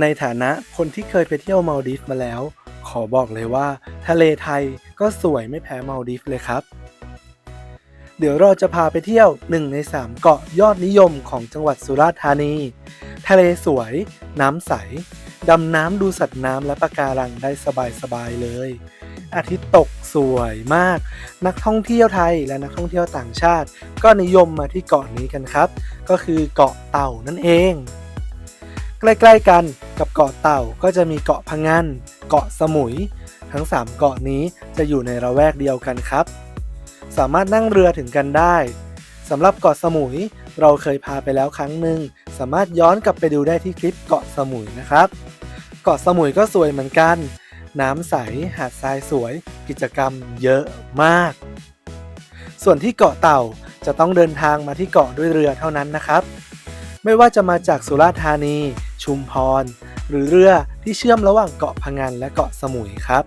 ในฐานะคนที่เคยไปเที่ยวมาลดีฟมาแล้ว ขอบอกเลยว่า ทะเลไทยก็สวยไม่แพ้มาลดีฟเลยครับ เดี๋ยวเราจะพาไปเที่ยว 1 ใน 3 เกาะยอดนิยมของจังหวัดสุราษฎร์ธานี ทะเลสวย น้ำใส ดำน้ำดูสัตว์น้ำและปะการังได้สบายๆเลย อาทิตย์ตกสวยมาก นักท่องเที่ยวไทยและนักท่องเที่ยวต่างชาติ ก็นิยมมาที่เกาะนี้กันครับ ก็คือเกาะเต่านั่นเอง ใกล้ๆกันกับเกาะเต่าก็จะมีเกาะพะงันเกาะสมุย ทั้ง 3 เกาะนี้จะอยู่ในระแวกเดียวกันครับ สามารถนั่งเรือถึงกันได้สำหรับเกาะสมุย เราเคยพาไปแล้วครั้งหนึ่งสามารถย้อนกลับไปดูได้ที่คลิปเกาะสมุยนะครับ เกาะสมุยก็สวยเหมือนกัน น้ำใสหาดทรายสวย กิจกรรมเยอะมาก ส่วนที่เกาะเต่าจะต้องเดินทางมาที่เกาะด้วยเรือเท่านั้นนะครับ ไม่ว่าจะมาจากสุราษฎร์ธานี ชุมพร หรือเรือที่เชื่อมระหว่างเกาะพะงันและเกาะสมุยครับ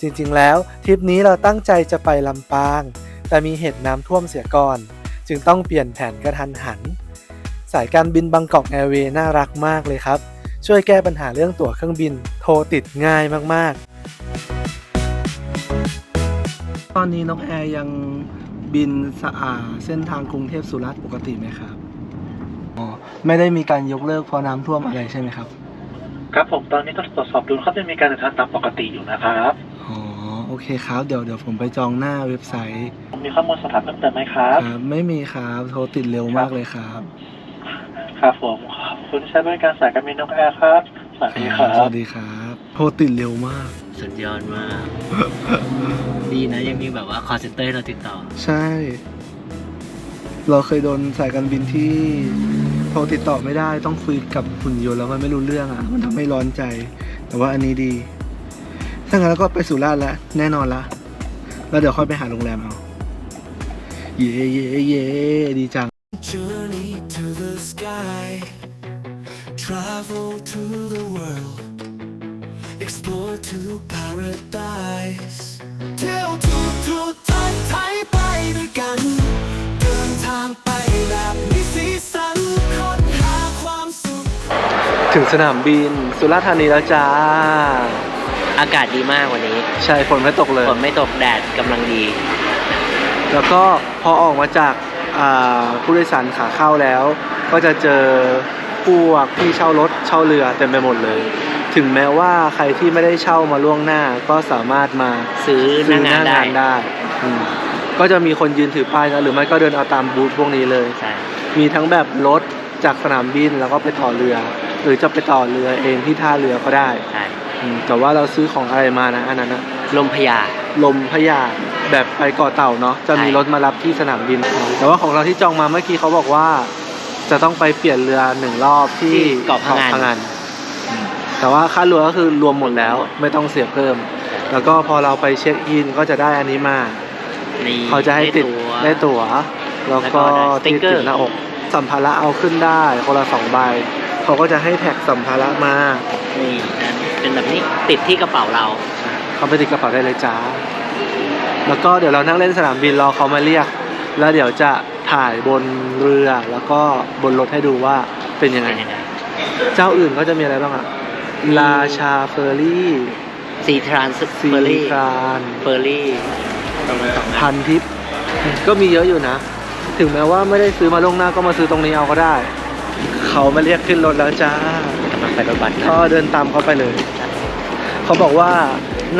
จริงๆแล้วทริปนี้เราตั้งใจจะไปลำปาง แต่มีเหตุน้ำท่วมเสียก่อน จึงต้องเปลี่ยนแผนกระทันหัน สายการบินบางกอกแอร์เวย์น่ารักมากเลยครับ ช่วยแก้ปัญหาเรื่องตั๋วเครื่องบินโทรติดง่ายมากๆ ตอนนี้นกแอร์ยังบินสะอาดเส้นทางกรุงเทพสุราษฎร์ปกติไหมครับ ไม่ได้มีการยกเลิกเพราะน้ำท่วมอะไรใช่ไหมครับ ครับผมตอนนี้ก็ตรวจสอบดูเขาจะมีการเดินทางตามปกติอยู่นะครับ อ๋อโอเคครับเดี๋ยวเดี๋ยวผมไปจองหน้าเว็บไซต์มีข้อมูลสอบถามเพิ่มเติมไหมครับครับไม่มีครับโทรติดเร็วมากเลยครับ ครับผมขอบคุณที่ใช้บริการสายการบินนกแอร์ครับ สวัสดีครัสบ วัสดีครับโทรติดเร็วมาก สุดยอดมาก ดีนะยังมีแบบว่า call center ให้เราติดต่อ ใช่ เราเคยโดนสายการบินที่ โทรติดต่อไม่ได้ต้องคุยกับหุ่นยนต์แล้วมันไม่รู้เรื่องอะ มันทำให้ร้อนใจ แต่ว่าอันนี้ดีถ้างั้นเราก็ไปสุราษฎร์แล้วแน่นอนละแล้วเดี๋ยวค่อยไปหาโรงแรมเอา เย่เย่เย่ดีจัง Journey to the sky, travel to the world, explore to paradise. เที่ยวทุกทุกทางไทยไปด้วยกัน ถึงสนามบิน สุราษฎร์ธานีแล้วจ้า อากาศดีมากวันนี้ใช่ฝนไม่ตกเลย ฝนไม่ตกแดดกำลังดี แล้วก็พอออกมาจากอ่าผู้โดยสารขาเข้าแล้ว ก็จะเจอพวกที่เช่ารถเช่าเรือเต็มไปหมดเลย ถึงแม้ว่าใครที่ไม่ได้เช่ามาล่วงหน้าก็สามารถมาซื้อหซื้น้าองานได้ได้อืมก็จะมีคนยืนถือป้ายนะหรือไม่ก็เดินเอาตามบูธพวกนี้เลย ใช่มีทั้งแบบรถจากสนามบินแล้วก็ไปต่อเรือ หรือจะไปต่อเรือเองที่ท่าเรือก็ได้ใช่อืมแต่ว่าเราซื้อของอะไรมานะอันนั้นนะลมพญาลมพญาแบบไปเกาะเต่าเนาะจะมีใช่ รถมารับที่สนามบิน แต่ว่าของเราที่จองมาเมื่อกี้เขาบอกว่า จะต้องไปเปลี่ยนเรือหนึ่งรอบที่ที่เกาะพังงานพังงานอืมแต่ว่าค่าเรือก็คือรวมหมดแล้วไม่ต้องเสียเพิ่ม แล้วก็พอเราไปเช็คอินก็จะได้อันนี้มา นี่เขาจะให้ติดได้ได้ตั๋วตั๋ว แล้วก็แล้วก็ได้สติ๊ที่กเกอร์ ติดหน้าอก สัมภาระเอาขึ้นได้คนละสองใบ เขาก็จะให้แท็กสัมภาระมานี่นะเป็นแบบนี้ติดที่กระเป๋าเรา เขาไปติดกระเป๋าได้เลยจ้า แล้วก็เดี๋ยวเรานั่งเล่นสนามบินรอเขามาเรียก แล้วเดี๋ยวจะถ่ายบนเรือแล้วก็บนรถให้ดูว่าเป็นยังไง เป็นยังไง เจ้าอื่นก็จะมีอะไรบ้างอะราชาเฟอร์รี่ซีทรานส์ซีเฟอร์รี่ครานเฟอร์รี่พันทิป ก็มีเยอะอยู่นะ ถึงแม้ว่าไม่ได้ซื้อมาล่วงหน้าก็มาซื้อตรงนี้เอาก็ได้ เขามาเรียกขึ้นรถแล้วจ้ากำลังไปรถบัสกันก็เดินตามเขาไปเลย เขาบอกว่า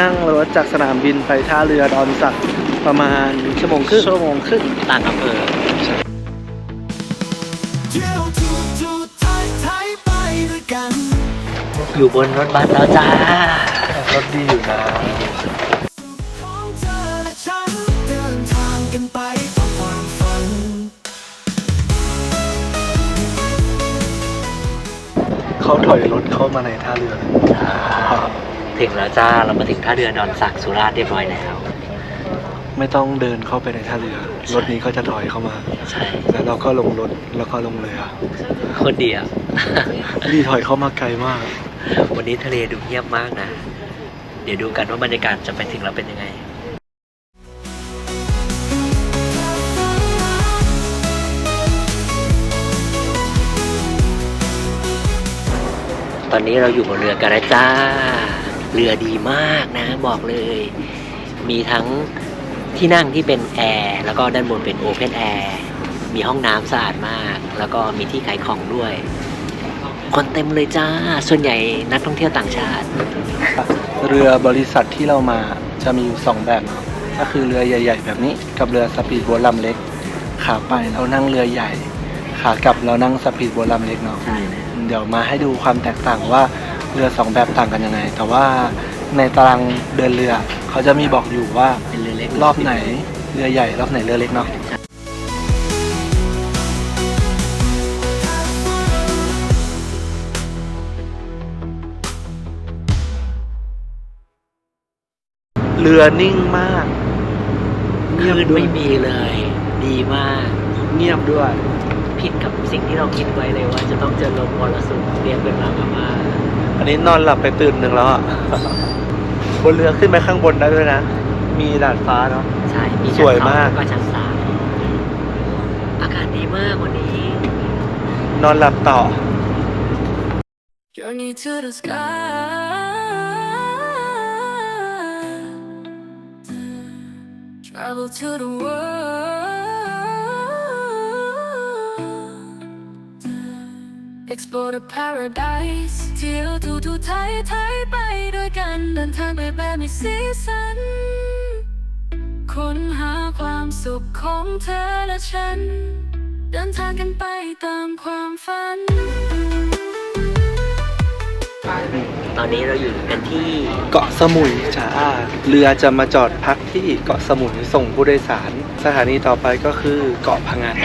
นั่งรถจากสนามบินไปท่าเรือดอนสักประมาณชั่วโมงครึ่งชั่วโมงครึ่งต่างอำเภอเที่ยวทุกทุกทางไทยไปด้วยกันอยู่บนรถบัสแล้วจ้ารถดีอยู่นะ เขาถอยรถเข้ามาในท่าเรือเลยถึงแล้วจ้าเรามาถึงท่าเรือดอนสักสุราษฎร์เรียบร้อยแล้ว ไม่ต้องเดินเข้าไปในท่าเรือ รถนี้ก็จะถอยเข้ามา ใช่ แล้วเราก็ลงรถแล้วก็ลงเรือโคตรดีอะดีถอยเข้ามาไกลมาก วันนี้ทะเลดูเงียบมากนะ เดี๋ยวดูกันว่าบรรยากาศจะไปถึงแล้วเป็นยังไง ตอนนี้เราอยู่บนเรือกันนะจ้า เรือดีมากนะ บอกเลย มีทั้งที่นั่งที่เป็นแอร์แล้วก็ด้านบนเป็นโอเพนแอร์มีห้องน้ำสะอาดมาก แล้วก็มีที่ขายของด้วย คนเต็มเลยจ้า ส่วนใหญ่นักท่องเที่ยวต่างชาติ เรือบริษัทที่เรามาจะมีอยู่สองแบบเนาะก็คือเรือใหญ่ ๆ แบบนี้กับเรือสปีดโบ๊ทลำเล็ก ขาไปเรานั่งเรือใหญ่ ขากลับเรานั่งสปีดโบ๊ทลำเล็กเนาะใช่นะ เดี๋ยวมาให้ดูความแตกต่างว่าเรือสองแบบต่างกันยังไง แต่ว่าในตารางเดินเรือ เขาจะมีบอกอยู่ว่าเป็นเรือเล็กรอบไหนเรือใหญ่รอบไหนเรือเล็กเนาะเรือนิ่งมากคลื่นไม่มีเลย ดีมาก เงียบด้วย ผิดกับสิ่งที่เราคิดไว้เลยว่า จะต้องเจอลมมรสุมเรียกเป็นมากมาอันนี้นอนหลับไปตื่นหนึ่งแล้วอะ บนเรือขึ้นไปข้างบนได้ด้วยนะ มีดาดฟ้าเนาะ ใช่มีสวยมากชั้นสองแล้วก็ชั้นสามอากาศดีมากวันนี้ นอนหลับต่อ Journey to the sky. Travel to the world. Explore the paradise เที่ยวทูทูไทยไทยไปด้วยกันเดินทางไปแบบมีสีสัน ค้นหาความสุขของเธอและฉัน เดินทางกันไปตามความฝัน ตอนนี้เราอยู่กันที่เกาะสมุยจ้าเรือจะมาจอดพักที่เกาะสมุยส่งผู้โดยสาร สถานีต่อไปก็คือเกาะพังงาน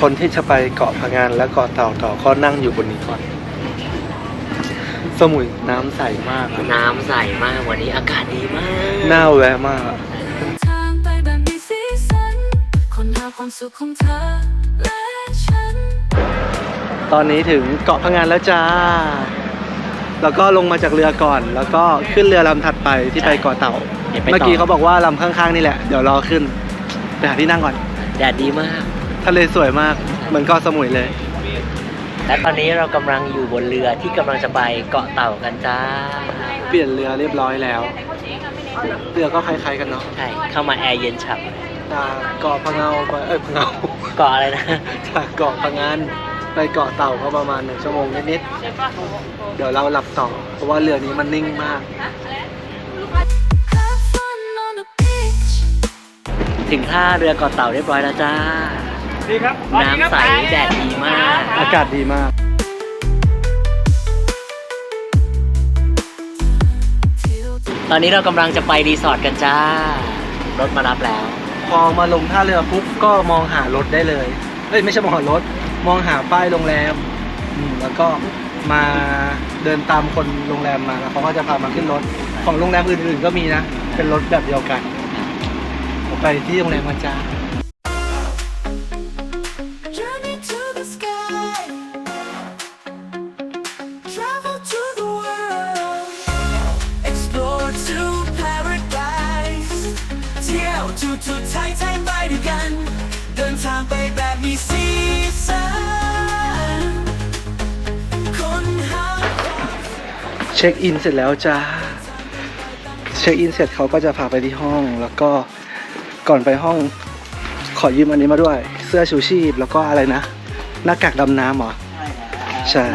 คนที่จะไปเกาะพังงานและเกาะเต่าต่อก็นั่งอยู่บนนี้ก่อน สมุยน้ำใสมากอะน้ำใสมากวันนี้อากาศดีมาก น่าแวะมากทางไปแบบมีสีสันค้นหาความสุขของเธอและฉัน ตอนนี้ถึงเกาะพังงานแล้วจ้า แล้วก็ลงมาจากเรือก่อน แล้วก็ขึ้นเรือลำถัดไปที่ไปเกาะเต่าดี๋ยวไปเมื่อต่กี้เขาบอกว่าลำข้างๆนี่แหละ เดี๋ยวรอขึ้นไปหาที่นั่งก่อน แดดดีมาก ทะเลสวยมาก เหมือนเกาะสมุยเลย และตอนนี้เรากำลังอยู่บนเรือที่กำลังจะไปเกาะเต่ากันจ้า เปลี่ยนเรือเรียบร้อยแล้ว เรือก็คล้ายๆกันเนาะใช่ เข้ามาแอร์เย็นฉ่จากเกาะพังเงาไปเอ้ยพังเงาำเกาะอะไรนะ จากเกาะพังงานไปเกาะเต่าก็ประมาณหนึ่งชั่วโมงนิดๆ เดี๋ยวเราหลับต่อ เพราะว่าเรือนี้มันนิ่งมาก Have fun on the beach ถึงท่าเรือเกาะเต่าเรียบร้อยแล้วจ้า ดีครับน้ำใสแดดดีมาก อากาศดีมากเที่ยวทูตอนนี้เรากำลังจะไปรีสอร์ทกันจ้า รถมารับแล้ว พอมาลงท่าเรือปุ๊บก็มองหารถได้เลย เอ้ยไม่ใช่มองหารถ มองหาป้ายโรงแรมอืมแล้วก็มาเดินตามคนโรงแรมมาแล้วเขาก็จะพามาขึ้นรถ ของโรงแรมอื่นๆก็มีนะ เป็นรถแบบเดียวกัน ไปที่โรงแรมกันจ้า ทางไปแบบมีสีสันคนหาเช็คอินเสร็จแล้วจ้า เช็คอินเสร็จเขาก็จะพาไปที่ห้อง แล้วก็ก่อนไปห้องขอยืมอันนี้มาด้วย เสื้อชูชีพแล้วก็อะไรนะ หน้ากากดำน้ำเหรอ ใช่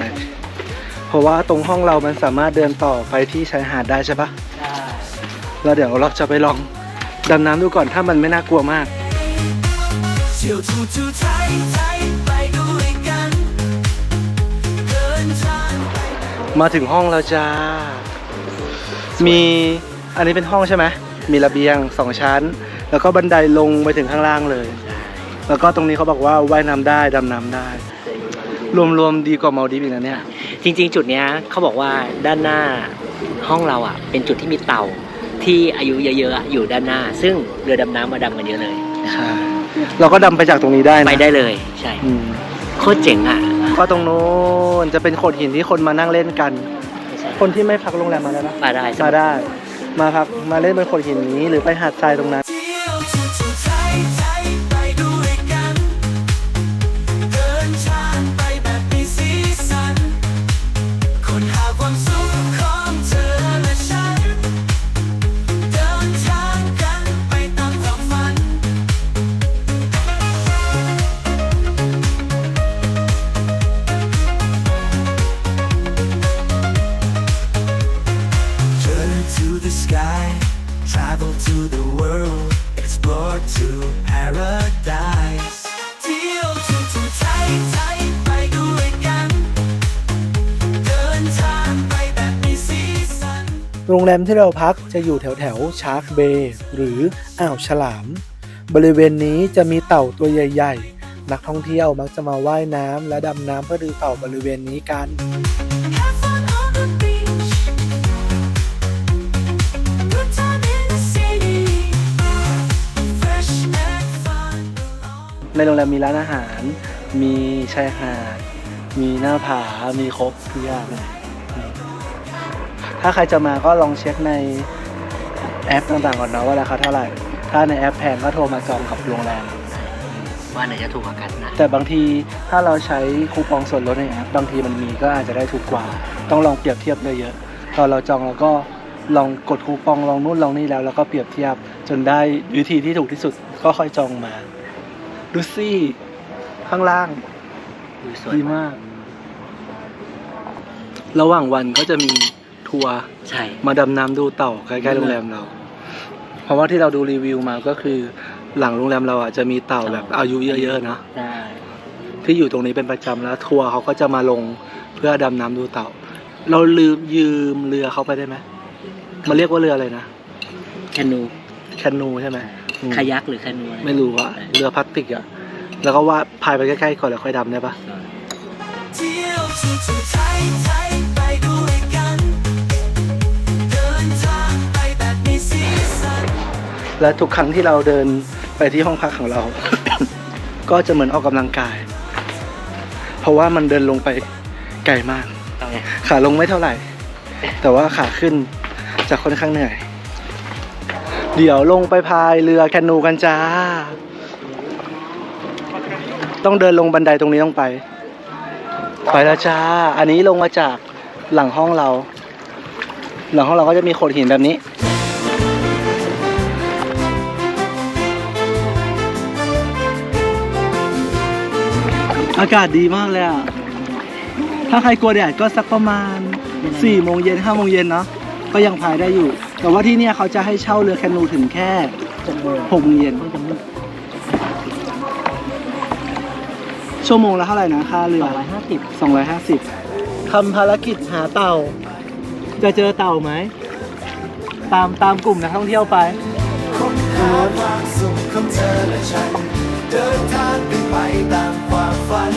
เพราะว่าตรงห้องเรามันสามารถเดินต่อไปที่ชายหาดได้ใช่ปะแล้วเดี๋ยวเราจะไปลองดำน้ำดูก่อนถ้ามันไม่น่ากลัวมาก ที่ยวทูทูไทยไทยไปด้วยกันเดินทางไปมาถึงห้องแล้วจ้า มีอันนี้เป็นห้องใช่ไหม มีระเบียงสองชั้น แล้วก็บันไดลงไปถึงข้างล่างเลย แล้วก็ตรงนี้เขาบอกว่าว่ายน้ำได้ดำน้ำได้ รวมๆดีกว่ามาลดีฟอีกนะเนี่ย จริง ๆ จุดเนี้ยเขาบอกว่าด้านหน้าห้องเราอะ เป็นจุดที่มีเต่าที่อายุเยอะๆอะอยู่ด้านหน้า ซึ่งเรือดำน้ำมาดำกันเยอะเลย ใช่ เราก็ดำไปจากตรงนี้ได้นะไปได้เลยใช่อืมโคตรเจ๋งอะก็ตรงโน้นจะเป็นโขดหินที่คนมานั่งเล่นกัน คนที่ไม่พักโรงแรมมาได้ปะมาได้มาได้ มาพักมาเล่นบนโขดหินนี้หรือไปหาดทรายตรงนั้น แรมที่เราพักจะอยู่แถวแถวชาร์กเบย์หรืออ่าวฉลาม บริเวณนี้จะมีเต่าตัวใหญ่ ๆ นักท่องเที่ยวมักจะมาว่ายน้ำและดำน้ำเพื่อดูเต่าบริเวณนี้กันในโรงแรมมีร้านอาหาร มีชายหาด มีหน้าผา มีครบทุกอย่างเลย ถ้าใครจะมาก็ลองเช็คในแอปต่างๆก่อนเนาะว่าราคาเท่าไหร่ ถ้าในแอปแพงก็โทรมาจองกับโรงแรม ว่าไหนจะถูกกว่ากันนะ แต่บางทีถ้าเราใช้คูปองส่วนลดในแอปบางทีมันมีก็อาจจะได้ถูกกว่า ต้องลองเปรียบเทียบเยอะๆ ตอนเราจองเราก็ลองกดคูปองลองนู่นลองนี่แล้วแล้วก็เปรียบเทียบจนได้วิธีที่ถูกที่สุดก็ค่อยจองมาดูซี่ข้างล่างดูสวยดีมาก ระหว่างวันก็จะมี ทัวร์ใช่ มาดำน้ำดูเต่าใกล้ๆโรงแรมเรา เพราะว่าที่เราดูรีวิวมาก็คือหลังโรงแรมเราอะจะมีเต่าแบบอายุเยอะๆเนาะได้ที่อยู่ตรงนี้เป็นประจำแล้ว ทัวร์เขาก็จะมาลงเพื่อดำน้ำดูเต่า เราลืมยืมเรือเขาไปได้ไหมมันเรียกว่าเรืออะไรนะแคนูแคนูใช่ไหมอืมคายักหรือแคนูอะไม่รู้อะเรือพลาสติกอะแล้วก็ว่าพายไปใกล้ๆก่อนแล้วค่อยดำได้ปะ และทุกครั้งที่เราเดินไปที่ห้องพักของเรา ก็จะเหมือนออกกำลังกาย เพราะว่ามันเดินลงไปไกลมาก ขาลงไม่เท่าไหร่ แต่ว่าขาขึ้นจะค่อนข้างเหนื่อย เดี๋ยวลงไปพายเรือแคนูกันจ้า ต้องเดินลงบันไดตรงนี้ต้องไป ไปแล้วจ้า อันนี้ลงมาจากหลังห้องเรา หลังห้องเราก็จะมีโขดหินแบบนี้ อากาศดีมากเลยอะ ถ้าใครกลัวแดดก็สักประมาณ4โมงเย็น5โมงเย็นเนาะ ก็ยังพายได้อยู่ แต่ว่าที่เนี่ยเขาจะให้เช่าเรือแคนูถึงแค่6โมงเย็นชั่วโมงละเท่าไหร่นะค่าเรือร้อยห้าสิบ250ทำภารกิจหาเต่า จะเจอเต่าไหม ตามตามกลุ่มนักท่องเที่ยวไปค้นหาความสุขของเธอและฉัน เดินทางกันไปตามความ ฝัน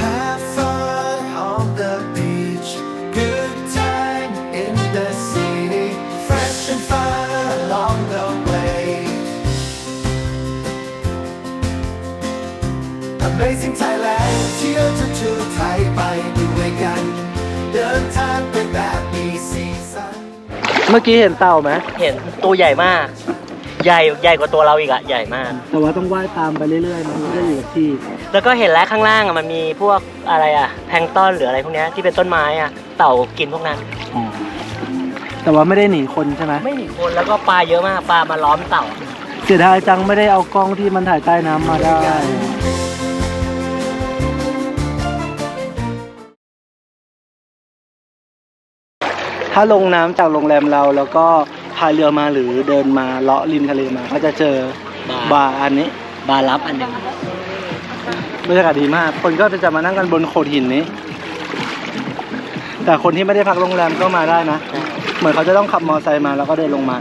Have fun on the beach Good time in the city Fresh and fun along the way Amazing Thailand เที่ยวทุกทุกไทยไปด้วยกัน เมื่อกี้เห็นเต่าไหมเห็นตัวใหญ่มาก ใหญ่ใหญ่กว่าตัวเราอีกอะใหญ่มาก แต่ว่าต้องว่ายตามไปเรื่อยๆมันไม่ได้อยู่กับที่ แล้วก็เห็นแล้วข้างล่างอะมันมีพวกอะไรอะแพลงก์ต้อนหรืออะไรพวกเนี้ยที่เป็นต้นไม้อะเต่ากินพวกนั้น แต่ว่าไม่ได้หนีคนใช่ไหมไม่หนีคนแล้วก็ปลาเยอะมากปลามาล้อมเต่า เสียดายจังไม่ได้เอากล้องที่มันถ่ายใต้น้ำมาได้ ถ้าลงน้ำจากโรงแรมเรา แล้วก็พายเรือมาหรือเดินมาเลาะริมทะเลมา ก็จะเจอบาร์อันนี้บารับอันหนึ่งบรรยากาศดีมาก คนก็จะมานั่งกันบนโขดหินนี้ แต่คนที่ไม่ได้พักโรงแรมก็มาได้นะ เหมือนเขาจะต้องขับมอเตอร์ไซค์มาแล้วก็เดินลงมา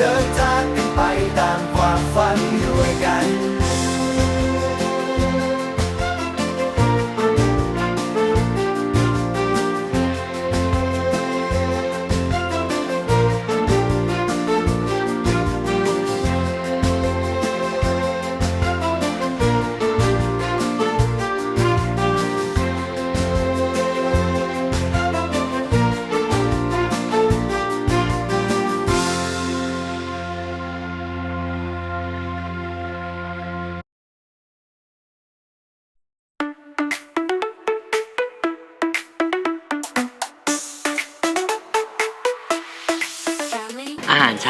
เ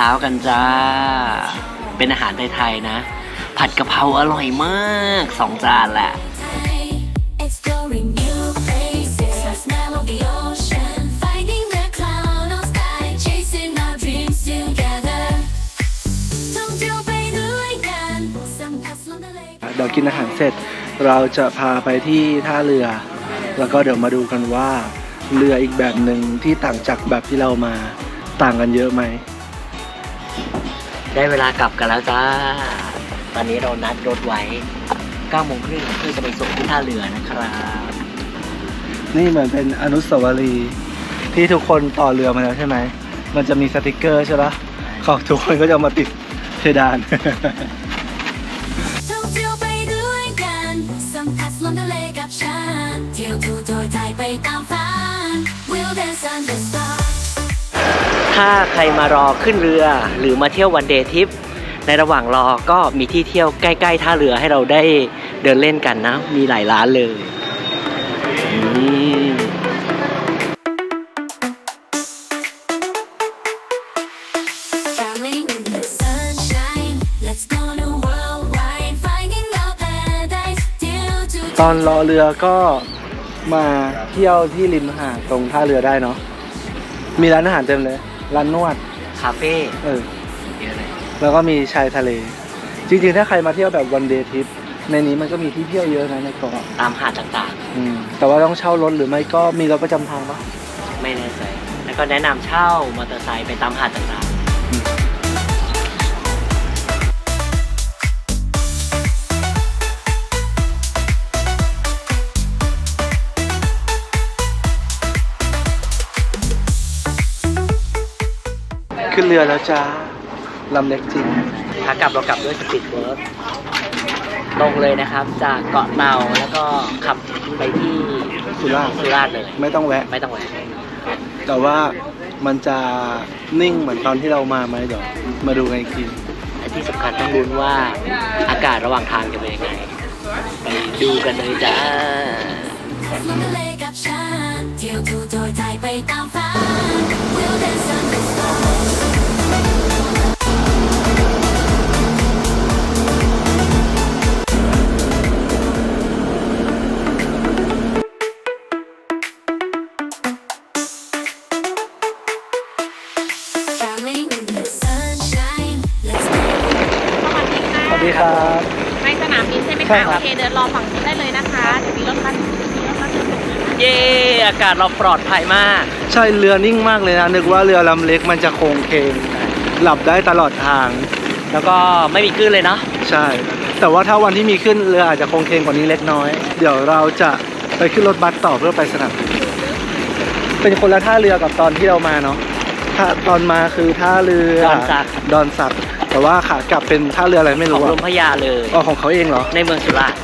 ช้ากันจ้า เป็นอาหารไทยๆนะ ผัดกะเพราอร่อยมากสองจานแหละเที่ยวไปด้วยกันสัมผัสลมทะเลเดี๋ยวกินอาหารเสร็จ เราจะพาไปที่ท่าเรือ แล้วก็เดี๋ยวมาดูกันว่า เรืออีกแบบหนึ่งที่ต่างจากแบบที่เรามาต่างกันเยอะไหม ได้เวลากลับกันแล้วจ้า ตอนนี้เรานัดรถไว้9โมงครึ่งเพื่อจะไปส่งที่ท่าเรือนะครับ นี่เหมือนเป็นอนุสาวรีย์ที่ทุกคนต่อเรือมาแล้วใช่ไหม มันจะมีสติกเกอร์ใช่ปะเขาทุกคนก็จะเอามาติดเพดาน ท่องเที่ยวไปด้วยกัน สัมผัสลมทะเลกับฉัน เที่ยวทูโดยใจไปตามฝัน We'll dance under stars ถ้าใครมารอขึ้นเรือหรือมาเที่ยววันเดย์ทริปในระหว่างรอก็มีที่เที่ยวใกล้ๆท่าเรือให้เราได้เดินเล่นกันนะ มีหลายร้านเลยตอนรอเรือก็มาเที่ยวที่ริมหาดตรงท่าเรือได้เนาะมีร้านอาหารเต็มเลย ร้านนวด คาเฟ่เออ เยอะเลยแล้วก็มีชายทะเล จริงๆ ถ้าใครมาเที่ยวแบบวันเดย์ทริปในนี้มันก็มีที่เที่ยวเยอะนะในเกาะตามหาดต่างอืมแต่ว่าต้องเช่ารถหรือไม่ก็มีรถประจำทางปะ ๆ ไม่แน่ใจ แล้วก็แนะนำเช่ามอเตอร์ไซค์ไปตามหาดต่างขึ้ เรือแล้วจ้าลำเล็กจริงๆขากลับเรากลับด้วยสปีดเบิร์ดตรงเลยนะครับ จากเกาะเต่าแล้วก็ขับไปที่สุราษฎร์สุราษฎร์เลย ไม่ต้องแวะ ไม่ต้องแหวะ แต่ว่ามันจะนิ่งเหมือนตอนที่เรามาไหมเดี๋ยวมาดูกันอีกทีและที่สำคัญต้องลุ้นว่าอากาศระหว่างทางจะเป็นยังไงไปดูกันเลยจ้าลมทะเลกับฉันเที่ยวทูโดยใจไปตามฝัน We'll dance under stars ดีครับไปสนามบินใช่ไหมใช่คะครัโอบ เคเดินรอฝั่งนี้ได้เลยนะคะเดี๋ยวมีรถบัสมีรถบัสเย้อากาศเราปลอดภัยมาก ใช่เรือนิ่งมากเลยนะ นึกว่าเรือลำเล็กมันจะโค้งเคงหลับได้ตลอดทาง แล้วก็ไม่มีคลื่นเลยเนาะใช่ แต่ว่าถ้าวันที่มีขึ้นเรืออาจจะโค้งเคงกว่านี้เล็กน้อย เดี๋ยวเราจะไปขึ้นรถบัสต่อเพื่อไปสนามบินเป็นคนละท่าเรือกับตอนที่เรามาเนาะถ้าตอนมาคือท่าเรือดอนสัก ดอนสัก แต่ว่าขากลับเป็นท่าเรืออะไรไม่ของรู้ลอะมพระยาเลย อ๋อของเขาเองเหรอ ในเมืองสุราษฎร์